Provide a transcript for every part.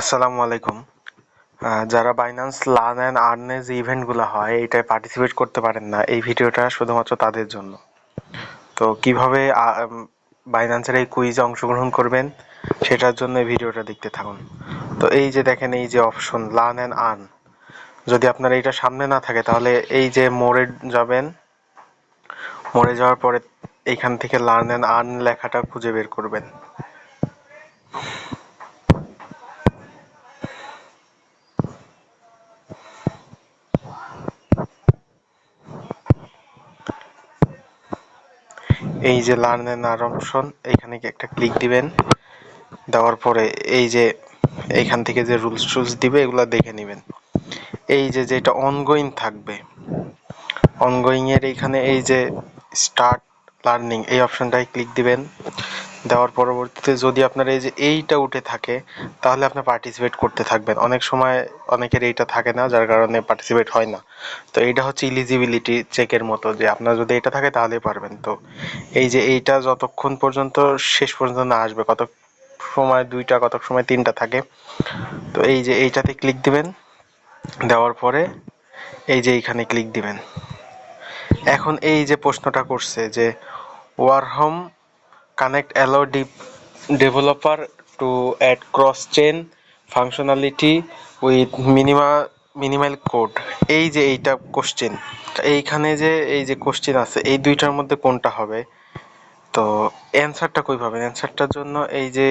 আসসালামু আলাইকুম। যারা বাইন্যান্স লার্ন অ্যান্ড আর্নে যে ইভেন্টগুলো হয় এইটায় পার্টিসিপেট করতে পারেন না। এই ভিডিওটা শুধুমাত্র তাদের জন্য। তো কীভাবে বাইন্যান্সের এই কুইজে অংশগ্রহণ করবেন, সেটার জন্য এই ভিডিওটা দেখতে থাকুন। তো এই যে দেখেন, এই যে অপশন লার্ন অ্যান্ড আর্ন যদি আপনার এইটা সামনে না থাকে, তাহলে এই যে মোড়ে যাবেন, মোড়ে যাওয়ার পরে এইখান থেকে লার্ন অ্যান্ড আর্ন লেখাটা খুঁজে বের করবেন। এই যে লার্ন এন আর অপশন এখানে একটা ক্লিক দিবেন। দেওয়ার পরে এই যে এইখান থেকে যে রুলস টুলস দিবে, এগুলো দেখে নেবেন। এই যে যেটা অনগোয়িং থাকবে অনগোয়িং এর এইখানে এই যে স্টার্ট লার্নিং এই অপশনটায় ক্লিক দিবেন। দেওয়ার পরবর্তীতে যদি আপনার এই যে এইটা উঠে থাকে, তাহলে আপনি পার্টিসিপেট করতে থাকবেন। অনেক সময় অনেকের এইটা থাকে না, যার কারণে পার্টিসিপেট হয় না। তো এইটা হচ্ছে ইলিজিবিলিটি চেকের মতো যে আপনার যদি এটা থাকে তাহলেই পারবেন। তো এই যে এইটা যতক্ষণ পর্যন্ত শেষ পর্যন্ত না আসবে কত সময় দুইটা কত সময় তিনটা থাকে, তো এই যে এইটাতে ক্লিক দিবেন। দেওয়ার পরে এই যে এইখানে ক্লিক দিবেন। এখন এই যে প্রশ্নটা করছে যে Wormhole allow developer to add cross chain functionality with minima minimal code এই যে এইটা কোশ্চেন এইখানে যে, এই যে কোশ্চেন আছে, এই দুইটার মধ্যে কোনটা হবে? তো অ্যান্সারটা কই পাবেন? অ্যান্সারটার জন্য এই যে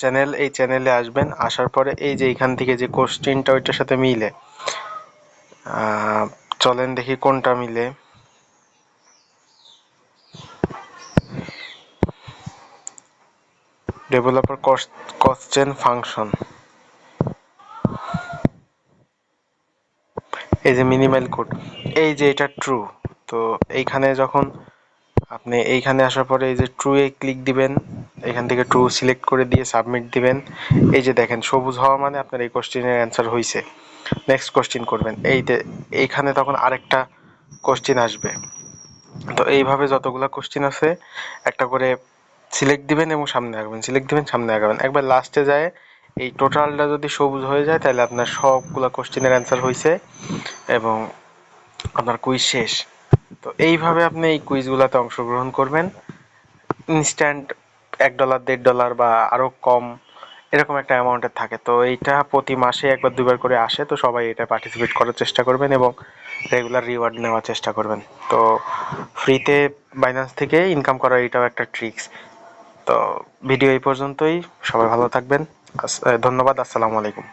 চ্যানেল এই চ্যানেলে আসবেন, আসার পরে এই যে এইখান থেকে যে কোশ্চেনটা ওইটার সাথে মিলে চলেন দেখি কোনটা মিলে। ডেভেলপার কোশ্চেন ফাংশন এই যে মিনিমাল কোড এই যে এটা ট্রু তো এইখানে যখন আপনি এইখানে আসার পরে এই যে ট্রু এ ক্লিক দিবেন, এখান থেকে ট্রু সিলেক্ট করে দিয়ে সাবমিট দিবেন, এই যে দেখেন, সবুজ হওয়া মানে আপনার এই কোশ্চেনের অ্যান্সার হয়েছে নেক্সট কোশ্চেন করবেন এইতে এইখানে তখন আরেকটা কোশ্চেন আসবে। তো এইভাবে যতগুলো কোশ্চেন আছে, একটা করে সিলেক্ট দিবেন এবং সামনে আগাবেন। সিলেক্ট দিবেন, সামনে আগাবেন। একবার লাস্টে যায়, এই টোটালটা যদি সবুজ হয়ে যায়, তাহলে আপনার সবগুলো কোশ্চেনের অ্যান্সার হয়েছে এবং আপনার কুইজ শেষ। তো এইভাবে আপনি এই কুইজগুলোতে অংশগ্রহণ করবেন। ইনস্ট্যান্ট এক ডলার দেড় ডলার বা আরও কম এরকম একটা অ্যামাউন্টের থাকে। তো এইটা প্রতি মাসে একবার দুবার করে আসে। তো সবাই এটা পার্টিসিপেট করার চেষ্টা করবেন এবং রেগুলার রিওয়ার্ড নেওয়ার চেষ্টা করবেন। তো ফ্রিতে বাইন্যান্স থেকে ইনকাম করার এটাও একটা ট্রিক্স তো ভিডিও এই পর্যন্তই। সবাই ভালো থাকবেন। ধন্যবাদ। আসসালামু আলাইকুম।